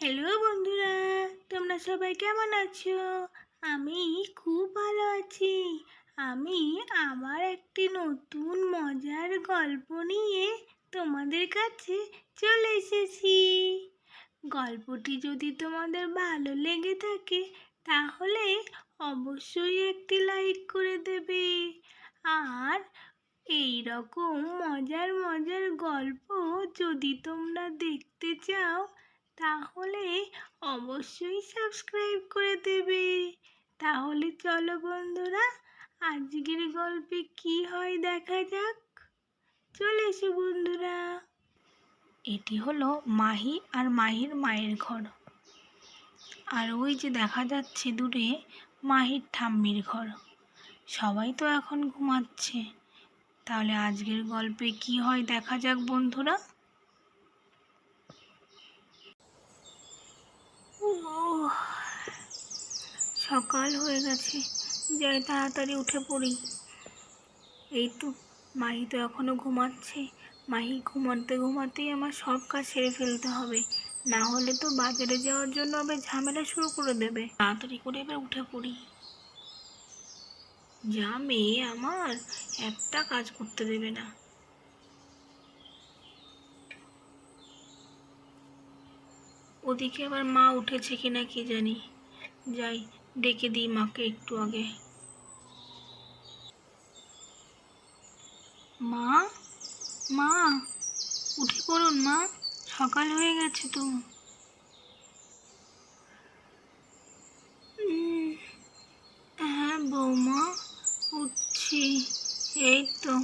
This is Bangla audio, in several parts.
হ্যালো বন্ধুরা, তোমরা সবাই কেমন আছো? আমি খুব ভালো আছি। আমি আমার একটি নতুন মজার গল্প নিয়ে তোমাদের কাছে চলে এসেছি। গল্পটি যদি তোমাদের ভালো লেগে থাকে, তাহলে অবশ্যই একটি লাইক করে দেবে। আর এই রকম মজার মজার গল্প যদি তোমরা দেখতে চাও তাহলে অবশ্যই সাবস্ক্রাইব করে দেবে। তাহলে চলো বন্ধুরা, আজকের গল্পে কি হয় দেখা যাক। চলে এসো বন্ধুরা। এটি হলো মাহি আর মাহির মায়ের ঘর। আর ওই যে দেখা যাচ্ছে দূরে মাহির ঠাম্মির ঘর। সবাই তো এখন ঘুমাচ্ছে। তাহলে আজকের গল্পে কি হয় দেখা যাক বন্ধুরা। সকাল হয়ে গেছে। যাই তাড়াতাড়ি উঠে পড়ি। এই তো, মাহি তো এখনও ঘুমাচ্ছে। মাহি ঘুমাতে ঘুমাতেই আমার সব কাজ সেরে ফেলতে হবে। না হলে তো বাজারে যাওয়ার জন্য আবার ঝামেলা শুরু করে দেবে। তাড়াতাড়ি করে এবার উঠে পড়ি। যা মেয়ে আমার, একটা কাজ করতে দেবে না। ওদিকে আবার মা উঠেছে কিনা কি জানি। যাই, ডেকে দিই মাকে একটু আগে। মা? মা? উঠে পড়ুন মা, সকাল হয়ে গেছে তো। হ্যাঁ বৌমা, উঠছি। এই তো।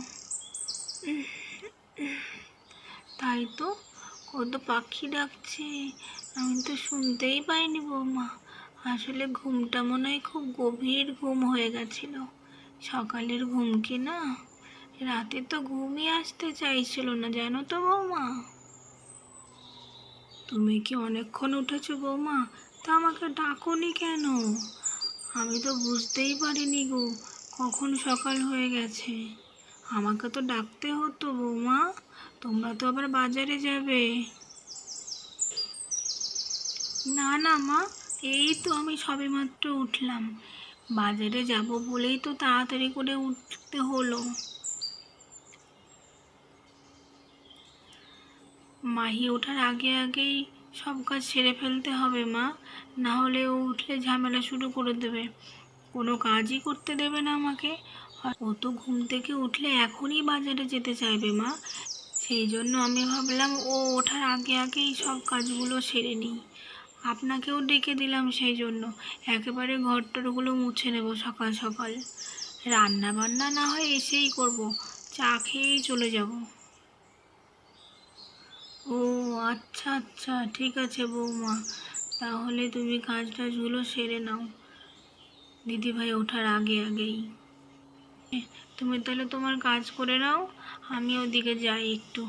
তাই তো, কত পাখি ডাকছে। আমি তো শুনতেই পাইনি বৌমা। আসলে ঘুমটা মনে হয় খুব গভীর ঘুম হয়ে গেছিল। সকালের ঘুম কি না? রাতে তো ঘুমই আসতে চাইছিল না, জানো তো বৌমা। তুমি কি অনেকক্ষণ উঠেছো বৌমা? তা আমাকে ডাকোনি কেন? আমি তো বুঝতেই পারিনি গো, কখন সকাল হয়ে গেছে। আমাকে তো ডাকতে হতো বৌমা। তোমরা তো আবার বাজারে যাবে। না না মা, এই তো আমি সবেমাত্র উঠলাম। বাজারে যাব বলেই তো তাড়াতাড়ি করে উঠতে হলো। মাহি ওঠার আগে আগেই সব কাজ সেরে ফেলতে হবে মা, না হলে ও উঠলে ঝামেলা শুরু করে দেবে। কোনো কাজই করতে দেবে না আমাকে। ও তো ঘুম থেকে উঠলে এখনই বাজারে যেতে চাইবে মা। সেই জন্য আমি ভাবলাম ও ওঠার আগে আগেই সব কাজগুলো সেরে নিই। আপনাকেও ডেকে দিলাম সেই জন্য একেবারে ঘরটরগুলো মুছে নেব সকাল সকাল। রান্না বান্না না হয় এসেই করব। চা খেয়েই চলে যাব। ও আচ্ছা আচ্ছা ঠিক আছে বৌমা। তাহলে তুমি কাজ টাজগুলো সেরে নাও। দিদিভাই ওঠার আগে আগেই। তুমি তাহলে তোমার কাজ করে নাও আমি ওদিকে যাই একটু।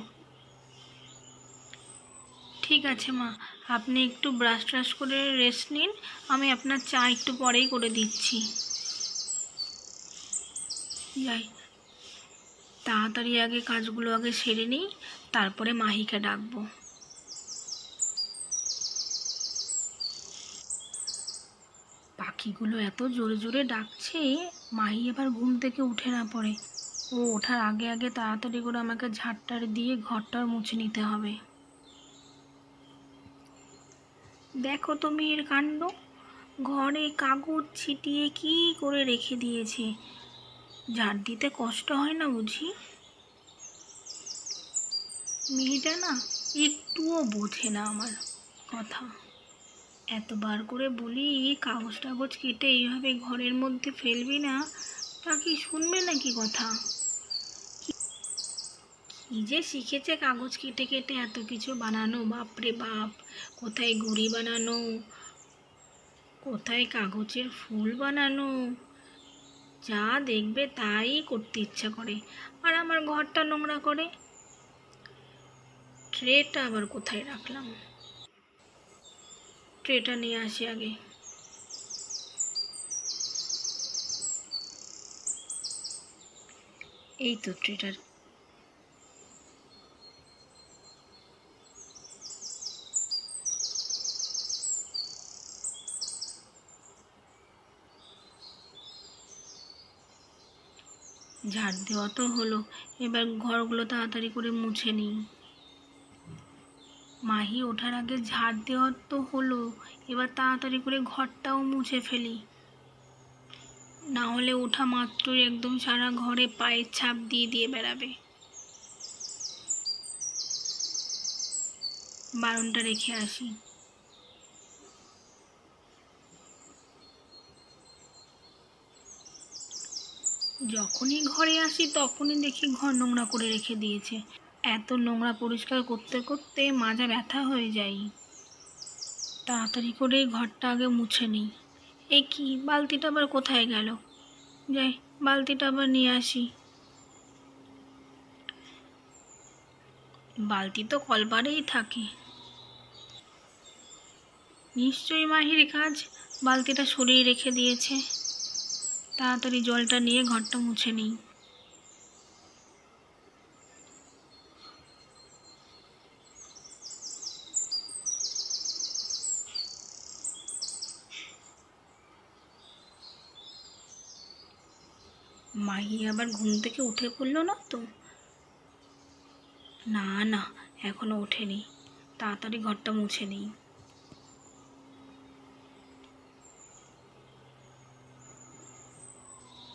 ঠিক আছে মা। আপনি একটু ব্রাশ ট্রাশ করে রেস্ট নিন। আমি আপনার চা একটু পরেই করে দিচ্ছি। যাই। তাড়াতাড়ি আগে কাজগুলো আগে সেরে নিই, তারপরে মাহিকে ডাকবো। পাখিগুলো এত জোরে জোরে ডাকছে, মাহি এবার ঘুম থেকে উঠে না পড়ে। ও ওঠার আগে আগে তাড়াতাড়ি করে আমাকে ঝাড়টার দিয়ে ঘরটার মুছে নিতে হবে। দেখো তুমি এর কাণ্ড। ঘরে কাগজ ছিটিয়ে কি করে রেখে দিয়েছে? ঝাড় দিতে কষ্ট হয় না বুঝি? মেয়েটা না একটুও বোঝে না আমার কথা। এতবার করে বলি কাগজ টাগজ কেটে এইভাবে ঘরের মধ্যে ফেলবি না, তা কি শুনবে নাকি কথা? কি যে শিখেছে কাগজ কেটে কেটে এত কিছু বানানো? বাপরে বাপ, কোথায় ঘুড়ি বানানো? কোথায় কাগজের ফুল বানানো? যা দেখবে তাই করতে ইচ্ছা করে। আর আমার ঘরটা নোংরা করে? ট্রেটা আবার কোথায় রাখলাম? ট্রেটা নিয়ে আসি আগে। এই তো ট্রেটার ঝাড় দেওয়া তো হলো। এবার ঘরগুলো তাড়াতাড়ি করে মুছে নিই। মাহি ওঠার আগে ঝাড় দেওয়া তো হলো, এবার তাড়াতাড়ি করে ঘরটাও মুছে ফেলি। না হলে ওঠা মাত্রই একদম সারা ঘরে পায়ের ছাপ দিয়ে দিয়ে বেড়াবে। বারণটা রেখে আসি। যখনই ঘরে আসি তখনই দেখি ঘর নোংরা করে রেখে দিয়েছে। এত নোংরা পরিষ্কার করতে করতে মাজা ব্যথা হয়ে যায়। তাড়াতাড়ি করে ঘরটা আগে মুছে নিই। এ কি, বালতিটা আবার কোথায় গেল? যাই, বালতিটা আবার নিয়ে আসি। বালতি তো কলবারেই থাকে। নিশ্চয়ই মাহির কাজ বালতিটা সরিয়ে রেখে দিয়েছে। তাড়াতাড়ি জলটা নিয়ে ঘরটা মুছে নিই। মাহি আবার ঘুম থেকে উঠে পড়ল না তো? না না, এখনও ওঠেনি। তাড়াতাড়ি ঘরটা মুছে নিই।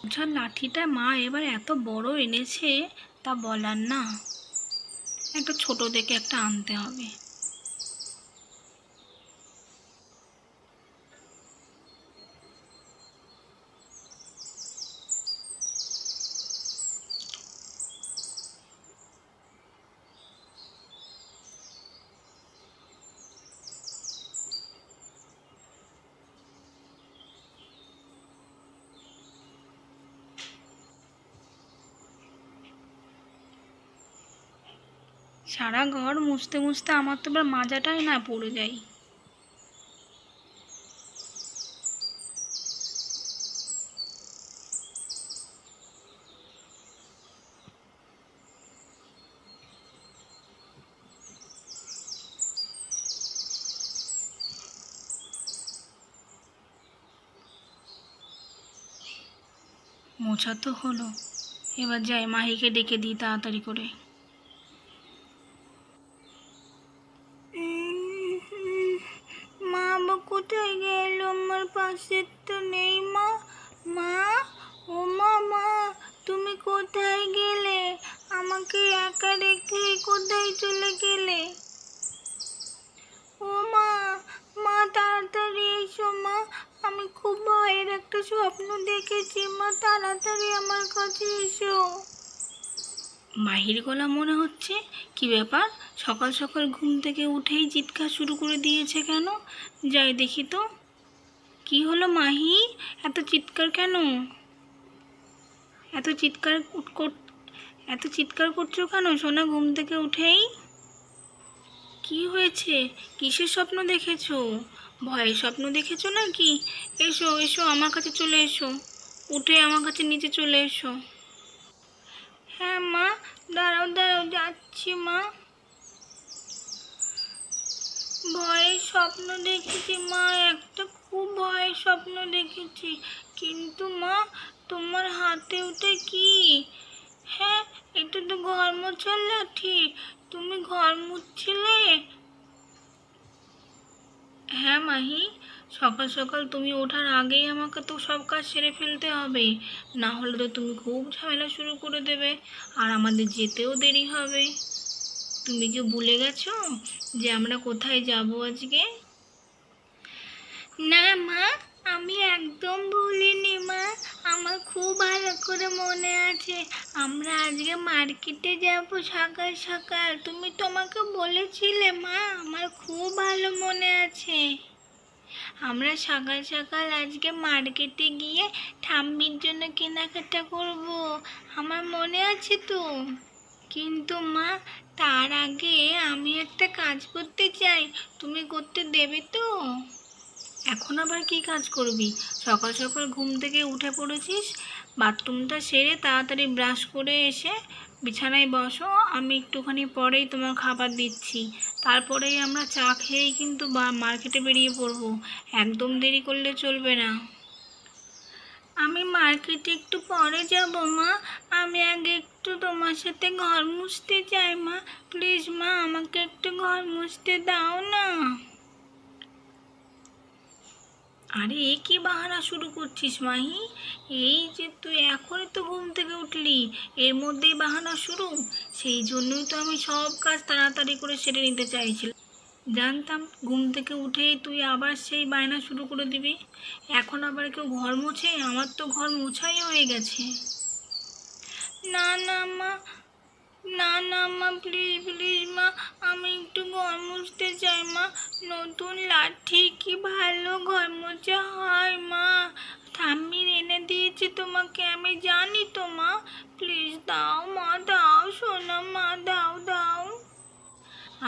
মোছার লাঠিটা মা এবার এত বড় এনেছে তা বলার না। একটা ছোট দেখে একটা আনতে হবে। সারা ঘর মুছতে মুছতে আমার তো এবার মাজাটাই না পড়ে যায়। মোছা তো হলো। এবার যাই, মাহিকে ডেকে দিই তাড়াতাড়ি করে মা বা কোথায় গেল আমার পাশে তো নেই মা। মা, ও মা মা, তুমি কোথায় গেলে? আমাকে একা রেখে কোথায় চলে গেলে? ও মা মা, তাড়াতাড়ি এসো মা। আমি খুব ভয়ের একটা স্বপ্ন দেখেছি মা। তাড়াতাড়ি আমার কাছে এসো। মাহির গলা মনে হচ্ছে? কি ব্যাপার? সকাল সকাল ঘুম থেকে উঠেই চিৎকার শুরু করে দিয়েছে কেন? যাই দেখি তো। কি হলো মাহি? এত চিৎকার কেন? এত চিৎকার কর- এত চিৎকার করছ কেন? সোনা ঘুম থেকে উঠেই? কি হয়েছে? কিসের স্বপ্ন দেখেছ? ভয়ের স্বপ্ন দেখেছ নাকি? এসো এসো আমার কাছে চলে এসো। উঠে আমার কাছে নিচে চলে এসো। হ্যাঁ মা, দাঁড়াও দাঁড়াও, যাচ্ছি মা। ভয়ের স্বপ্ন দেখেছি, মা, একটা খুব ভয়ের স্বপ্ন দেখেছি। কিন্তু মা, তোমার হাতে ওটা কি? হ্যাঁ এটা তো ঘর মোছার লাঠি। তুমি ঘর মুছছিলে? হ্যাঁ মাহি, সকাল সকাল তুমি ওঠার আগেই আমাকে তো সব কাজ সেরে ফেলতে হবে। না হলে তো তুমি খুব ঝামেলা শুরু করে দেবে, আর আমাদের যেতেও দেরি হবে। তুমি কি ভুলে গেছো যে আমরা কোথায় যাব আজকে? না মা, আমি একদম ভুলিনি মা। আমার খুব ভালো করে মনে আছে। আমরা আজকে মার্কেটে যাব সকাল সকাল। তুমি তোমাকে বলেছিলে মা, আমার খুব ভালো মনে আছে। আমরা সকাল সকাল আজকে মার্কেটে গিয়ে ঠাম্মির জন্য কেনাকাটা করব। আমার মনে আছে তো? কিন্তু মা তার আগে আমি একটা কাজ করতে চাই। তুমি করতে দেবে তো? এখন আবার কি কাজ করবি? সকাল সকাল ঘুম থেকে উঠে পড়েছিস, বাথরুমটা সেরে তাড়াতাড়ি ব্রাশ করে এসে বিছানায় বসো। আমি একটুখানি পরেই তোমার খাবার দিচ্ছি। তারপরেই আমরা চা খেয়েই কিন্তু বা মার্কেটে বেরিয়ে পড়ব। একদম দেরি করলে চলবে না। আমি মার্কেটে একটু পরে যাব, মা। আমি আগে একটু তোমার সাথে ঘর মুছতে চাই, মা। প্লিজ, মা, আমাকে একটু ঘর মুছতে দাও না। আরে, এ কি বাহানা শুরু করছিস, মাহি? এই যে তুই এখনই তো ঘুম থেকে উঠলি, এর মধ্যেই বাহানা শুরু। সেই জন্যই তো আমি সব কাজ তাড়াতাড়ি করে সেরে নিতে চাইছিলাম। জানতাম ঘুম থেকে উঠেই তুই আবার সেই বায়না শুরু করে দিবি। এখন আবার কেউ ঘর মোছে? আমার তো ঘর মোছাই হয়ে গেছে। না না, মা। না না, মা প্লিজ প্লিজ মা, আমি একটু ঘর মুছতে চাই, মা। নতুন লাঠি কি ভালো ঘর মোছা হয়, মা। ঠাম্মি এনে দিয়েছি তোমাকে, আমি জানি তো, মা। প্লিজ দাও, মা, দাও, সোনা, মা, দাও দাও।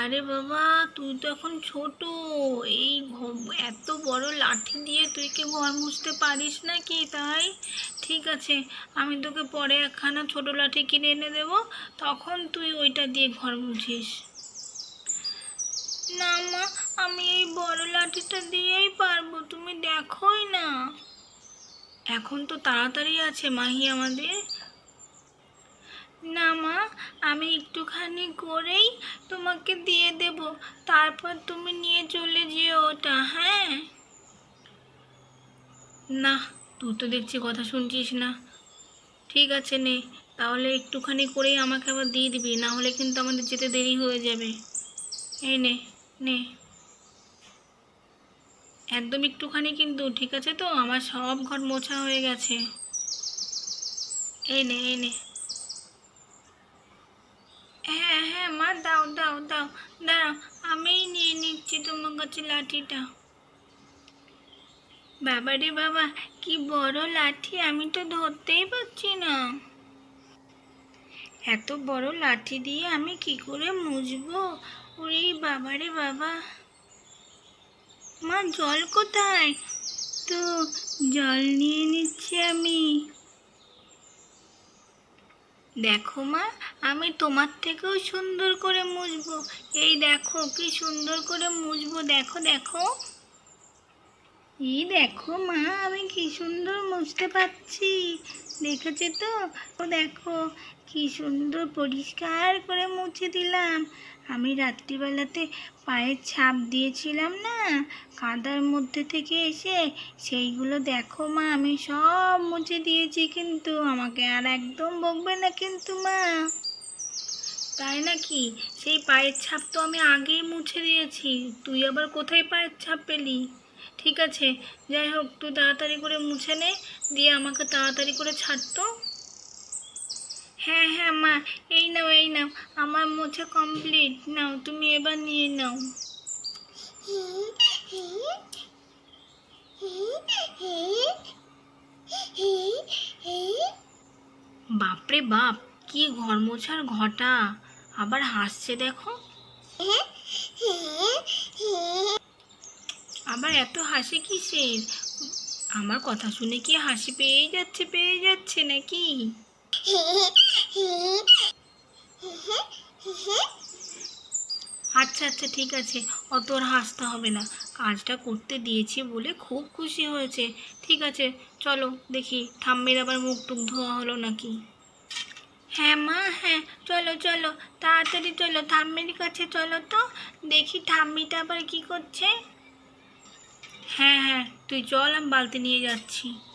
আরে বাবা, তুই তো এখন ছোট। এই এত বড় লাঠি দিয়ে তুই কি ঘর মুছতে পারিস নাকি? তাই? ঠিক আছে, আমি তোকে পরে একখানা ছোট লাঠি কিনে এনে দেব, তখন তুই ওইটা দিয়ে ঘর মুছিস। না মা, আমি এই বড় লাঠিটা দিয়েই পারব, তুমি দেখোই না। এখন তো তাড়াতাড়ি আছে মাহি আমাদের। না মা, আমি একটুখানি করেই তোমাকে দিয়ে দেব। তারপর তুমি নিয়ে চলে যেও ওটা হ্যাঁ? না, তুই তো দেখছি কথা শুনছিস না। ঠিক আছে নে, তাহলে একটুখানি করেই আমাকে আবার দিয়ে দিবি, না হলে কিন্তু আমাদের যেতে দেরি হয়ে যাবে। এই নে নে। একদম একটুখানি কিন্তু, ঠিক আছে তো? আমার সব ঘর মোছা হয়ে গেছে। এই নে এই নে। হ্যাঁ হ্যাঁ মা, দাও দাও দাও। দাঁড়াও, আমিই নিয়ে নিচ্ছি তোমার কাছে লাঠিটা। বাবা রে বাবা, কি বড় লাঠি, আমি তো ধরতেই পারছি না। এত বড় লাঠি দিয়ে আমি কি করে মুছবো? ওরে বাবা রে বাবা। মা, জল কোথায়? তো জল নিয়ে নিচ্ছি আমি। দেখো মা, আমি তোমার থেকেও সুন্দর করে মুছবো। এই দেখো, কি সুন্দর করে মুছবো। দেখো দেখো। এই দেখো মা, আমি কি সুন্দর মুছতে পারছি। দেখেছে তো? দেখো, কি সুন্দর পরিষ্কার করে মুছে দিলাম। আমি রাত্রিবেলাতে পায়ের ছাপ দিয়েছিলাম না? কাদার মধ্যে থেকে এসে সেইগুলো দেখো মা, আমি সব মুছে দিয়েছি কিন্তু, আমাকে আর একদম বকবে না কিন্তু মা। তাই নাকি? সেই পায়ের ছাপ তো আমি আগেই মুছে দিয়েছি, তুই আবার কোথায় পায়ের ছাপ পেলি? ঠিক আছে, যাই হোক, তুই তাড়াতাড়ি করে মুছে নে, দিয়ে আমাকে তাড়াতাড়ি করে ছাড়তো হ্যাঁ মা এই নাও এই নাও, আমার মোছা কমপ্লিট নাও, তুমি এবার নিয়ে নাও। বাপরে বাপ, কি ঘর মোছার ঘটা। আবার হাসছে দেখো। আবার এত হাসি কিসের? আমার কথা শুনে কি হাসি পেয়ে যাচ্ছে পেয়ে যাচ্ছে নাকি? আচ্ছা আচ্ছা ঠিক আছে। অত আর হাসতে হবে না। কাজটা করতে দিয়েছি বলে খুব খুশি হয়েছে। ঠিক আছে, চলো দেখি ঠাম্মির আবার মুখ টুক ধোয়া হলো নাকি? হ্যাঁ মা হ্যাঁ চলো চলো, তাড়াতাড়ি চলো, ঠাম্মির কাছে চলো তো। দেখি ঠাম্মিটা আবার কি করছে। হ্যাঁ হ্যাঁ তুই চল, আমি বালতি নিয়ে যাচ্ছি।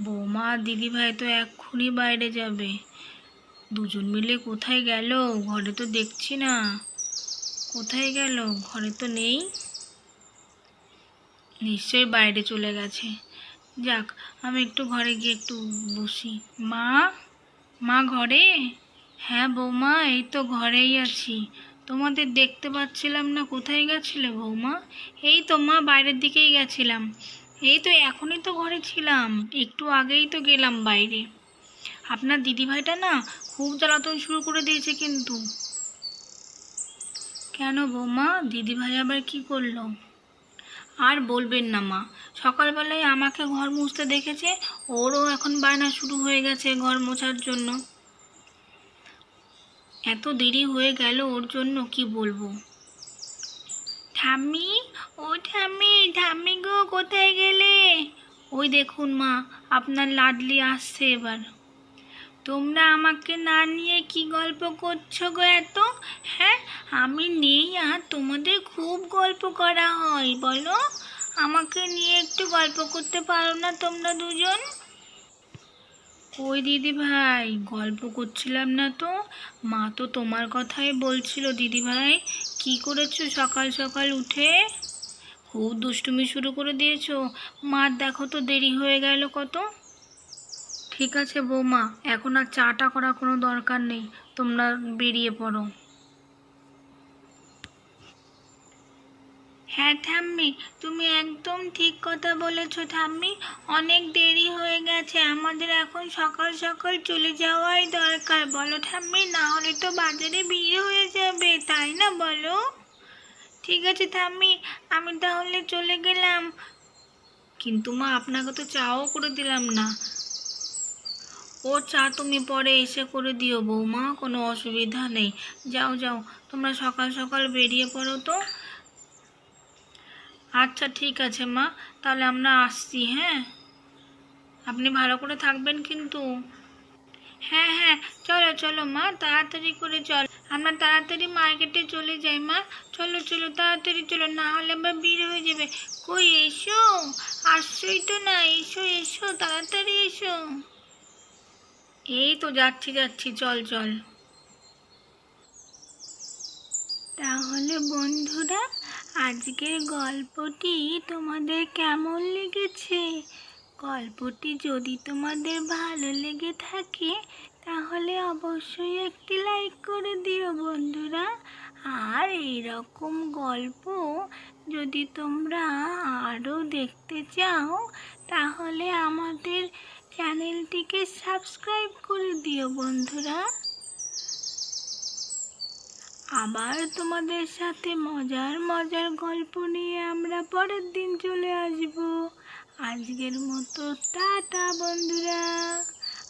বৌমা, দিদিভাই তো এক্ষুনি বাইরে যাবে। দুজন মিলে কোথায় গেল? ঘরে তো দেখছি না। কোথায় গেল? ঘরে তো নেই। নিশ্চয়ই বাইরে চলে গেছে। যাক, আমি একটু ঘরে গিয়ে একটু বসি। মা? মা ঘরে? হ্যাঁ বৌমা, এই তো ঘরেই আছি। তোমাদের দেখতে পাচ্ছিলাম না, কোথায় গেছিলে বৌমা? এই তো মা, বাইরের দিকেই গেছিলাম। এই তো এখনই তো ঘরে ছিলাম, একটু আগেই তো গেলাম বাইরে। আপনার দিদিভাইটা না খুব জ্বালাতন শুরু করে দিয়েছে কিন্তু। কেন বৌমা? দিদিভাই আবার কি করল? আর বলবেন না মা, সকালবেলায় আমাকে ঘর মুছতে দেখেছে, ওরও এখন বায়না শুরু হয়ে গেছে ঘর মোছার জন্য। এত দেরি হয়ে গেল ওর জন্য, কি বলব? ঠাম্মি? ও ঠাম্মি ঠাম্মি গো, কোথায় গেলে? ওই দেখুন মা, আপনার লাডলি আসছে এবার। তোমরা আমাকে না নিয়ে কি গল্প করছ গো এত? হ্যাঁ আমি নেই আর তোমাদের খুব গল্প করা হয়, বলো? আমাকে নিয়ে একটু গল্প করতে পারো না তোমরা দুজন? ওই দিদি ভাই, গল্প করছিলাম না তো? মা তো তোমার কথাই বলছিল, দিদি ভাই। কি করেছ সকাল সকাল উঠে? খুব দুষ্টুমি শুরু করে দিয়েছ। মার দেখো তো দেরি হয়ে গেল কত। ঠিক আছে বৌমা, এখন আর চাটা করা কোনো দরকার নেই। তোমরা বেরিয়ে পড়ো। হ্যাঁ ঠাম্মি, তুমি একদম ঠিক কথা বলেছ ঠাম্মি। অনেক দেরি হয়ে গেছে, আমাদের এখন সকাল সকাল চলে যাওয়াই দরকার। বলো ঠাম্মি, না হলে তো বাজারে ভিড় হয়ে যাবে, তাই না বলো? ঠিক আছে ঠাম্মি, আমি তাহলে চলে গেলাম। কিন্তু মা, আপনাকে তো চাও করে দিলাম না। ও চা তুমি পরে এসে করে দিও, বৌমা, কোনো অসুবিধা নেই। যাও যাও, তোমরা সকাল সকাল বেরিয়ে পড়ো তো। আচ্ছা ঠিক আছে মা। তাহলে আমরা আসছি হ্যাঁ? আপনি ভালো করে থাকবেন কিন্তু। হ্যাঁ হ্যাঁ চলো চলো মা, তাড়াতাড়ি করে চল। আমরা তাড়াতাড়ি মার্কেটে চলে যাই মা। চলো চলো, তাড়াতাড়ি চলো, না হলে আবার ভিড় হয়ে যাবে। কই, এসো। আসছোই তো না, এসো এসো, তাড়াতাড়ি এসো। এই তো যাচ্ছি যাচ্ছি, চল চল। তাহলে বন্ধুরা আজকের গল্পটি তোমাদের কেমন লেগেছে? গল্পটি যদি তোমাদের ভালো লেগে থাকে, তাহলে অবশ্যই একটি লাইক করে দিও বন্ধুরা। আর এইরকম গল্প যদি তোমরা আরও দেখতে চাও, তাহলে আমাদের চ্যানেলটিকে সাবস্ক্রাইব করে দিও বন্ধুরা। আবার তোমাদের সাথে মজার মজার গল্প নিয়ে আমরা পরের দিন চলে আসব। আজকের মতো টাটা, বন্ধুরা।